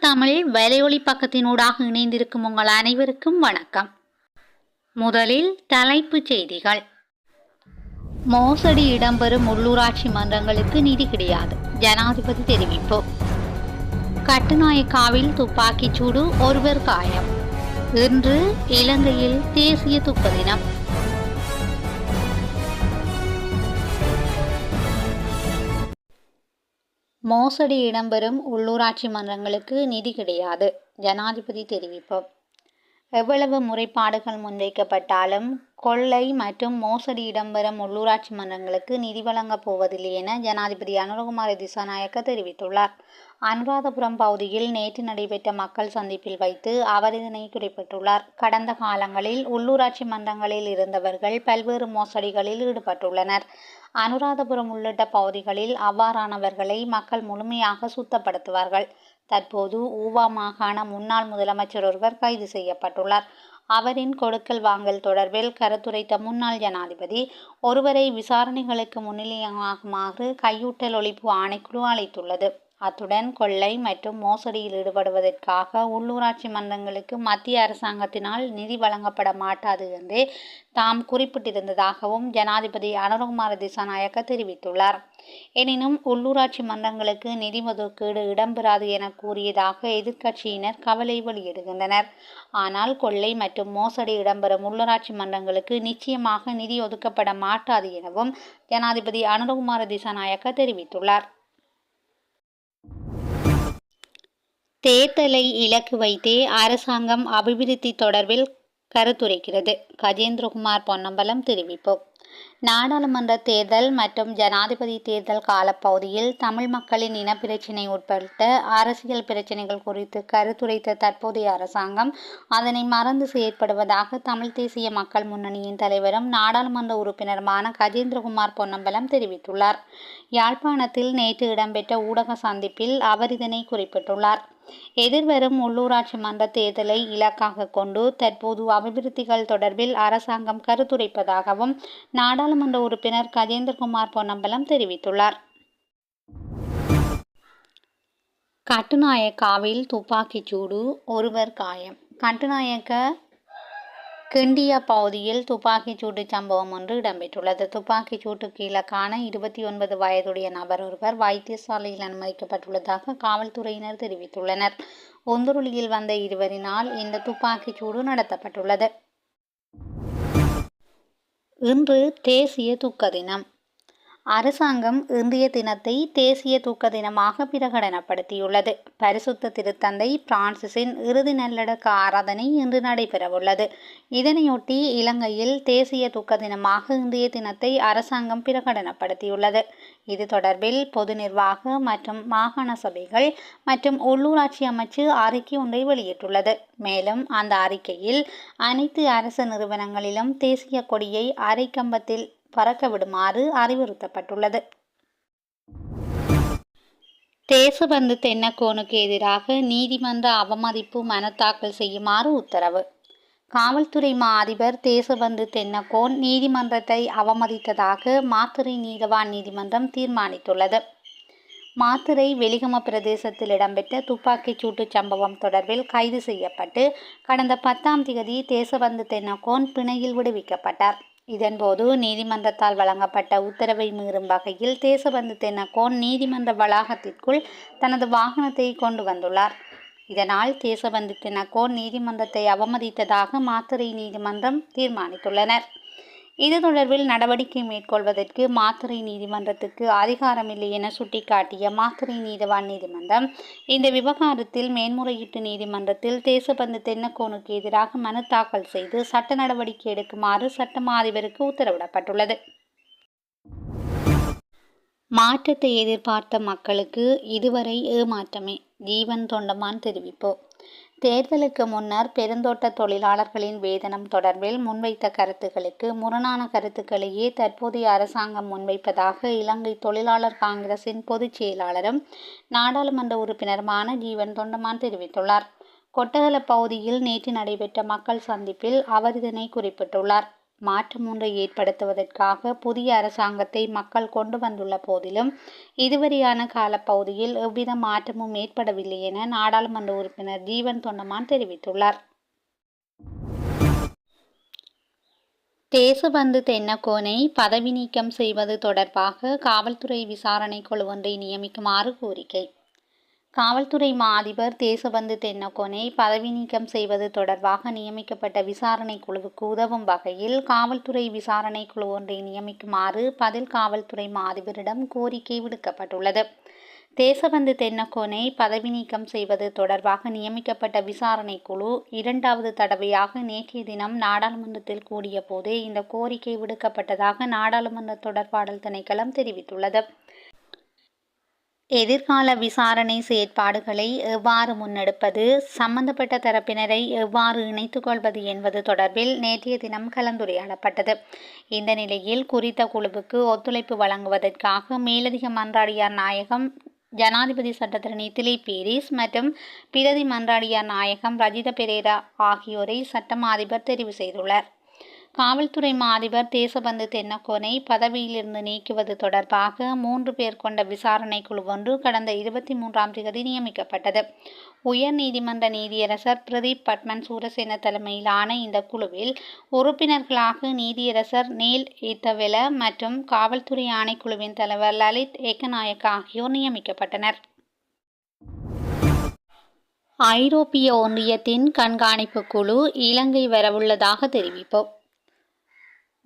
தமிழ் வலையொலி பக்கத்தினூடாக இணைந்திருக்கும் உங்கள் அனைவருக்கும் வணக்கம். முதலில் தலைப்புச் செய்திகள். மோசடி இடம்பெறும் உள்ளூராட்சி மன்றங்களுக்கு நிதி கிடையாது. ஜனாதிபதி தெரிவிப்பு. கட்டுநாயக்காவில் துப்பாக்கிச் சூடு ஒருவர் காயம். இன்று இலங்கையில் தேசிய துக்க தினம் மோசடி இடம்பெறும் உள்ளூராட்சி மன்றங்களுக்கு நிதி கிடையாது. ஜனாதிபதி தெரிவிப்பு. எவ்வளவு முறைப்பாடுகள் முன்வைக்கப்பட்டாலும் கொள்ளை மற்றும் மோசடி இடம்பெறும் உள்ளூராட்சி மன்றங்களுக்கு நிதி வழங்கப் போவதில்லை என ஜனாதிபதி அனுரகுமார திசாநாயக்க தெரிவித்துள்ளார். அனுராதபுரம் பகுதியில் நேற்று நடைபெற்ற மக்கள் சந்திப்பில் வைத்து அவர் இதனை குறிப்பிட்டுள்ளார். கடந்த காலங்களில் உள்ளூராட்சி மன்றங்களில் இருந்தவர்கள் பல்வேறு மோசடிகளில் ஈடுபட்டுள்ளனர். அனுராதபுரம் உள்ளிட்ட பகுதிகளில் அவ்வாறானவர்களை மக்கள் முழுமையாக சுத்தப்படுத்துவார்கள். தற்போது ஊவா மாகாண முன்னாள் முதலமைச்சர் ஒருவர் கைது செய்யப்பட்டுள்ளார். அவரின் கொடுக்கல் வாங்கல் தொடர்பில் கருத்துரைத்த முன்னாள் ஜனாதிபதி ஒருவரை விசாரணைகளுக்கு முன்னிலையாகுமாறு கையூட்டல் ஒழிப்பு ஆணைக்குழு அழைத்துள்ளது. அத்துடன் கொள்ளை மற்றும் மோசடியில் ஈடுபடுவதற்காக உள்ளூராட்சி மன்றங்களுக்கு மத்திய அரசாங்கத்தினால் நிதி வழங்கப்பட மாட்டாது என்று தாம் குறிப்பிட்டிருந்ததாகவும் ஜனாதிபதி அனுரகுமார திசாநாயக்க தெரிவித்துள்ளார். எனினும் உள்ளூராட்சி மன்றங்களுக்கு நிதி ஒதுக்கீடு இடம்பெறாது என கூறியதாக எதிர்க்கட்சியினர் கவலை வெளியிடுகின்றனர். ஆனால் கொள்ளை மற்றும் மோசடி இடம்பெறும் உள்ளூராட்சி மன்றங்களுக்கு நிச்சயமாக நிதி ஒதுக்கப்பட மாட்டாது எனவும் ஜனாதிபதி அனுரகுமார திசாநாயக்க தெரிவித்துள்ளார். தேர்தலை இலக்கு வைத்தே அரசாங்கம் அபிவிருத்தி தொடர்பில் கருத்துரைக்கிறது. கஜேந்திரகுமார் பொன்னம்பலம் தெரிவிப்பு. நாடாளுமன்ற தேர்தல் மற்றும் ஜனாதிபதி தேர்தல் காலப்பகுதியில் தமிழ் மக்களின் இனப்பிரச்சினை உட்பட்ட அரசியல் பிரச்சினைகள் குறித்து கருத்துரைத்த தற்போதைய அரசாங்கம் அதனை மறந்து செயற்படுவதாக தமிழ் தேசிய மக்கள் முன்னணியின் தலைவரும் நாடாளுமன்ற உறுப்பினருமான கஜேந்திரகுமார் பொன்னம்பலம் தெரிவித்துள்ளார். யாழ்ப்பாணத்தில் நேற்று இடம்பெற்ற ஊடக சந்திப்பில் அவர் இதனை குறிப்பிட்டுள்ளார். எதிர்வரும் உள்ளூராட்சி மன்ற தேர்தலை இலக்காக கொண்டு தற்போது அபிவிருத்திகள் தொடர்பில் அரசாங்கம் கருத்துரைப்பதாகவும் நாடாளுமன்ற உறுப்பினர் கஜேந்திரகுமார் பொன்னம்பலம் தெரிவித்துள்ளார். கட்டுநாயக்காவில் துப்பாக்கிச்சூடு ஒருவர் காயம். கட்டுநாயக்க கிண்டியா பகுதியில் துப்பாக்கிச் சூட்டு சம்பவம் ஒன்று இடம்பெற்றுள்ளது. துப்பாக்கிச் சூட்டுக்கு இலக்கான இருபத்தி ஒன்பது வயதுடைய நபர் ஒருவர் வைத்தியசாலையில் அனுமதிக்கப்பட்டுள்ளதாக காவல்துறையினர் தெரிவித்துள்ளனர். ஒந்துருளியில் வந்த இருவரினால் இந்த துப்பாக்கிச் சூடு நடத்தப்பட்டுள்ளது. இன்று தேசிய துக்க தினம். அரசாங்கம் இந்திய தினத்தை தேசிய தூக்க தினமாக பிரகடனப்படுத்தியுள்ளது. பரிசுத்த திருத்தந்தை பிரான்சிஸின் இறுதி நல்லடக்க ஆராதனை இன்று நடைபெறவுள்ளது. இதனையொட்டி இலங்கையில் தேசிய தூக்க தினமாக இந்திய தினத்தை அரசாங்கம் பிரகடனப்படுத்தியுள்ளது. இது தொடர்பில் பொது நிர்வாக மற்றும் மாகாண சபைகள் மற்றும் உள்ளூராட்சி அமைச்சு அறிக்கை ஒன்றை வெளியிட்டுள்ளது. மேலும் அந்த அறிக்கையில் அனைத்து அரசு நிறுவனங்களிலும் தேசிய கொடியை அரைக்கம்பத்தில் பறக்க விடுமாறு அறிவுறுத்தப்பட்டுள்ளது. தேசபந்து தென்னக்கோனுக்கு எதிராக நீதிமன்ற அவமதிப்பு மனு தாக்கல் செய்யுமாறு உத்தரவு. காவல்துறை மா அதிபர் தேசபந்து தென்னக்கோன் நீதிமன்றத்தை அவமதித்ததாக மாத்துறை நீதவான் நீதிமன்றம் தீர்மானித்துள்ளது. மாத்துறை வெலிகம பிரதேசத்தில் இடம்பெற்ற துப்பாக்கிச் சூட்டு சம்பவம் தொடர்பில் கைது செய்யப்பட்டு கடந்த பத்தாம் தேதி தேசபந்து தென்னக்கோன் பிணையில் விடுவிக்கப்பட்டார். இதன்போது நீதிமன்றத்தால் வழங்கப்பட்ட உத்தரவை மீறும் வகையில் தேசபந்து தென்னக்கோன் நீதிமன்ற வளாகத்திற்குள் தனது வாகனத்தை கொண்டு வந்துள்ளார். இதனால் தேசபந்து தென்னக்கோன் நீதிமன்றத்தை அவமதித்ததாக மாத்தறை நீதிமன்றம் தீர்மானித்துள்ளனர். இது தொடர்பில் நடவடிக்கை மேற்கொள்வதற்கு மாத்துறை நீதிமன்றத்துக்கு அதிகாரமில்லை என சுட்டிக்காட்டிய மாத்திரை நீதவான் நீதிமன்றம் இந்த விவகாரத்தில் மேன்முறையீட்டு நீதிமன்றத்தில் தேசபந்து தென்னக்கோனுக்கு எதிராக மனு தாக்கல் செய்து சட்ட நடவடிக்கை எடுக்குமாறு சட்டமா அதிபருக்கு உத்தரவிடப்பட்டுள்ளது. மாற்றத்தை எதிர்பார்த்த மக்களுக்கு இதுவரை ஏமாற்றமே. ஜீவன் தொண்டமான் தெரிவிப்பு. தேர்தலுக்கு முன்னர் பெருந்தோட்ட தொழிலாளர்களின் வேதனம் தொடர்பில் முன்வைத்த கருத்துக்களுக்கு முரணான கருத்துக்களையே தற்போதைய அரசாங்கம் முன்வைப்பதாக இலங்கை தொழிலாளர் காங்கிரசின் பொதுச் செயலாளரும் நாடாளுமன்ற உறுப்பினருமான ஜீவன் தொண்டமான் தெரிவித்துள்ளார். கொட்டகல பகுதியில் நேற்று நடைபெற்ற மக்கள் சந்திப்பில் அவர் இதனை குறிப்பிட்டுள்ளார். மாற்றம் ஒன்றை ஏற்படுத்துவதற்காக புதிய அரசாங்கத்தை மக்கள் கொண்டு வந்துள்ள போதிலும் இதுவரையான காலப்பகுதியில் எவ்வித மாற்றமும் ஏற்படவில்லை என நாடாளுமன்ற உறுப்பினர் ஜீவன் தொண்டமான் தெரிவித்துள்ளார். தேசபந்து தென்னக்கோனை பதவி நீக்கம் செய்வது தொடர்பாக காவல்துறை விசாரணை குழு ஒன்றை நியமிக்குமாறு கோரிக்கை. காவல்துறை மா அதிபர் தேசபந்து தென்னக்கோனை பதவி நீக்கம் செய்வது தொடர்பாக நியமிக்கப்பட்ட விசாரணை குழுவுக்கு உதவும் வகையில் காவல்துறை விசாரணை குழு ஒன்றை நியமிக்குமாறு பதில் காவல்துறை மா அதிபரிடம் கோரிக்கை விடுக்கப்பட்டுள்ளது. தேசபந்து தென்னக்கோனை பதவி நீக்கம் செய்வது தொடர்பாக நியமிக்கப்பட்ட விசாரணை குழு இரண்டாவது தடவையாக நேற்றைய தினம் நாடாளுமன்றத்தில் கூடிய போதே இந்த கோரிக்கை விடுக்கப்பட்டதாக நாடாளுமன்ற தொடர்பாடல் திணைக்களம் தெரிவித்துள்ளது. எதிர்கால விசாரணை செயற்பாடுகளை எவ்வாறு முன்னெடுப்பது சம்பந்தப்பட்ட தரப்பினரை எவ்வாறு இணைத்துக் கொள்வது என்பது தொடர்பில் நேற்றைய தினம் கலந்துரையாடப்பட்டது. இந்த நிலையில் குறித்த குழுவுக்கு ஒத்துழைப்பு வழங்குவதற்காக மேலதிக மன்றாடியார் நாயகம் ஜனாதிபதி சட்டத்தரணி திலீப் பீரிஸ் மற்றும் பிரதி மன்றாடியார் நாயகம் ரஜித பெரேரா ஆகியோரை சட்டம் அதிபர் தெரிவு செய்துள்ளார். காவல்துறை மாதிபர் தேசபந்து தென்னக்கோனை பதவியிலிருந்து நீக்குவது தொடர்பாக மூன்று பேர் கொண்ட விசாரணை குழு ஒன்று கடந்த இருபத்தி மூன்றாம் தேதி நியமிக்கப்பட்டது. உயர் நீதிமன்ற நீதியரசர் பிரதீப் பட்மன் சூரசேன தலைமையிலான இந்த குழுவில் உறுப்பினர்களாக நீதியரசர் நீல் இத்தவெல மற்றும் காவல்துறை ஆணைக்குழுவின் தலைவர் லலித் ஏக்கநாயக் ஆகியோர் நியமிக்கப்பட்டனர். ஐரோப்பிய ஒன்றியத்தின் கண்காணிப்பு குழு இலங்கை வரவுள்ளதாக தெரிவிப்போம்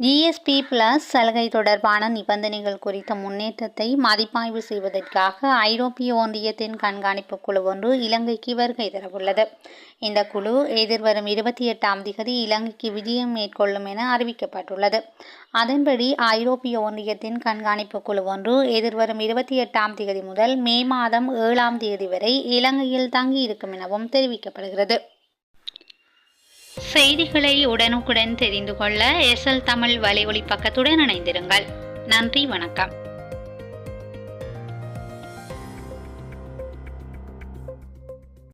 ஜிஎஸ்பி பிளஸ் சலுகை தொடர்பான நிபந்தனைகள் குறித்த முன்னேற்றத்தை மதிப்பாய்வு செய்வதற்காக ஐரோப்பிய ஒன்றியத்தின் கண்காணிப்பு குழு ஒன்று இலங்கைக்கு வருகை தரவுள்ளது. இந்த குழு எதிர்வரும் இருபத்தி எட்டாம் திகதி இலங்கைக்கு விஜயம் மேற்கொள்ளும் என அறிவிக்கப்பட்டுள்ளது. அதன்படி ஐரோப்பிய ஒன்றியத்தின் கண்காணிப்பு குழு ஒன்று எதிர்வரும் இருபத்தி எட்டாம் திகதி முதல் மே மாதம் ஏழாம் தேதி வரை இலங்கையில் தங்கியிருக்கும் எனவும் தெரிவிக்கப்படுகிறது. செய்திகளை உடனுக்குடன் தெரிந்து கொள்ள எஸ்எல் தமிழ் வலையொலி பக்கத்துடன் இணைந்திருங்கள். நன்றி வணக்கம்.